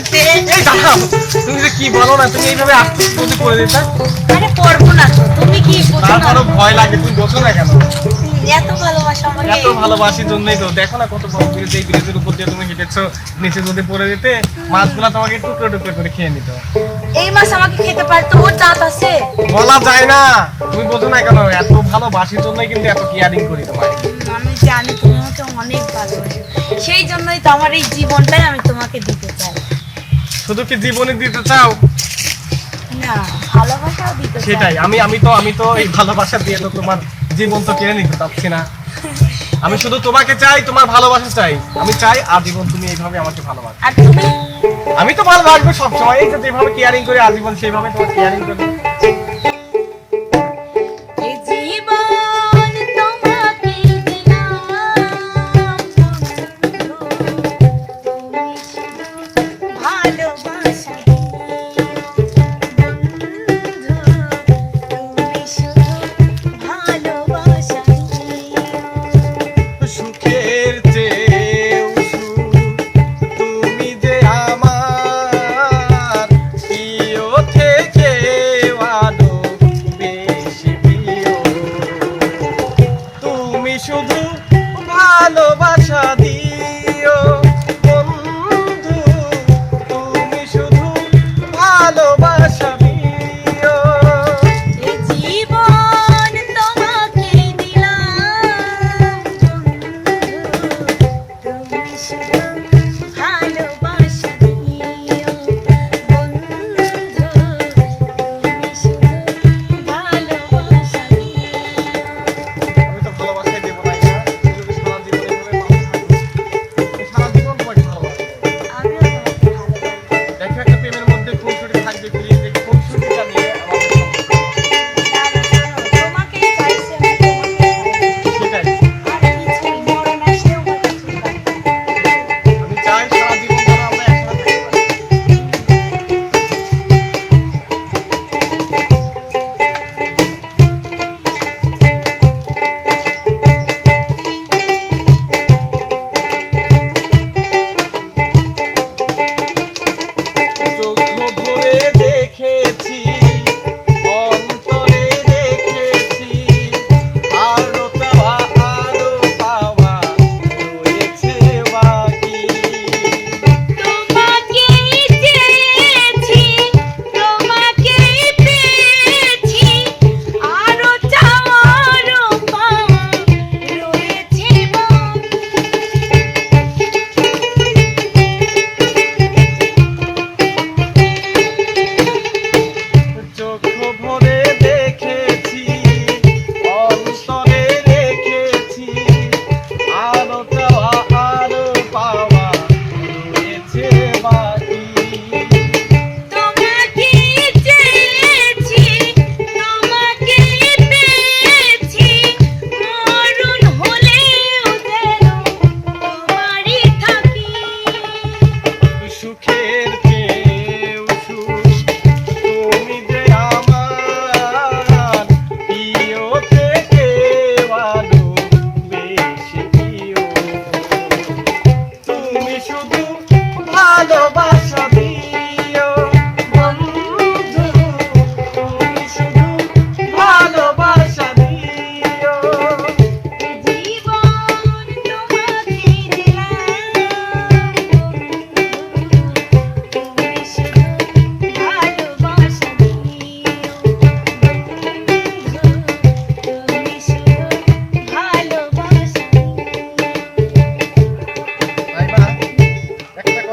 করতে? এই দাঁড়াও তুমি যে কি বলো না তুমি এইভাবে আস্তে আস্তে করে দিতে। আরে পড়ব না তো তুমি কি তারপরও ভয় লাগে তুমি বোঝো না কেন? এত ভালোবাসা আমাকে। এত ভালোবাসি জন্যই তো। দেখো না কত বড় ব্রিজ এই ব্রিজের উপর দিয়ে তুমি হেঁটেছো নিচে যদি পড়ে যেতে মাছগুলা তোমাকে টুকরো টুকরো করে খেয়ে নিত। এই মাছ আমাকে খেতে পারে ওর দাঁত আছে। বলা যায় না। তুমি বোঝো না কেন এত ভালোবাসির জন্যই কিন্তু এত কেয়ারিং করি তোমায়। আমি জানি তুমি আমাকে অনেক ভালোবাসো। সেই জন্যই তো আমার এই জীবনটাই আমি তোমাকে দিতে চাই। শুধু কি জীবনে দিতে চাও? সেটাই আমি আমি তো আমি তো এই ভালোবাসা দিয়ে তো তোমার জীবন তো কেড়ে নিতে চাচ্ছি না। আমি শুধু তোমাকে চাই তোমার ভালোবাসা চাই। আমি চাই আজীবন তুমি এইভাবে আমাকে ভালোবাসো। আমি তো ভালোবাসবো সবসময় এই যে যেভাবে কেয়ারিং করে আজীবন সেইভাবে তোমার কেয়ারিং করে।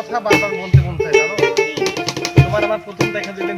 কথা বারবার বলতে বলতে জানো তোমার আমার প্রথম দেখা যেতে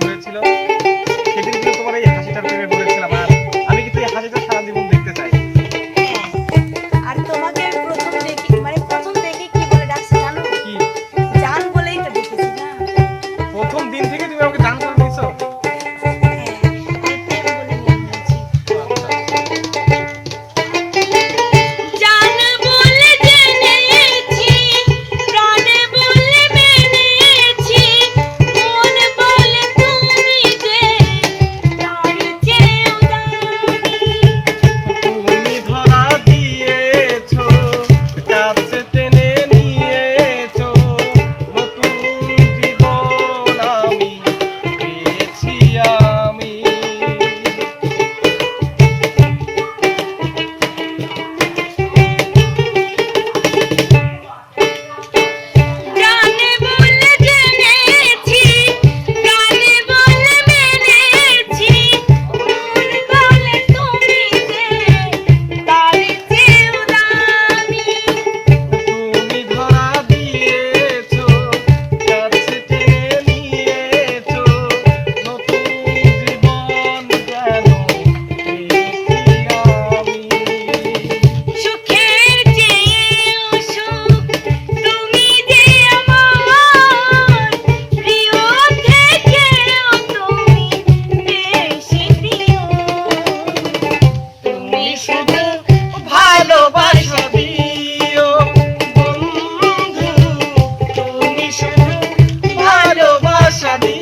সাদী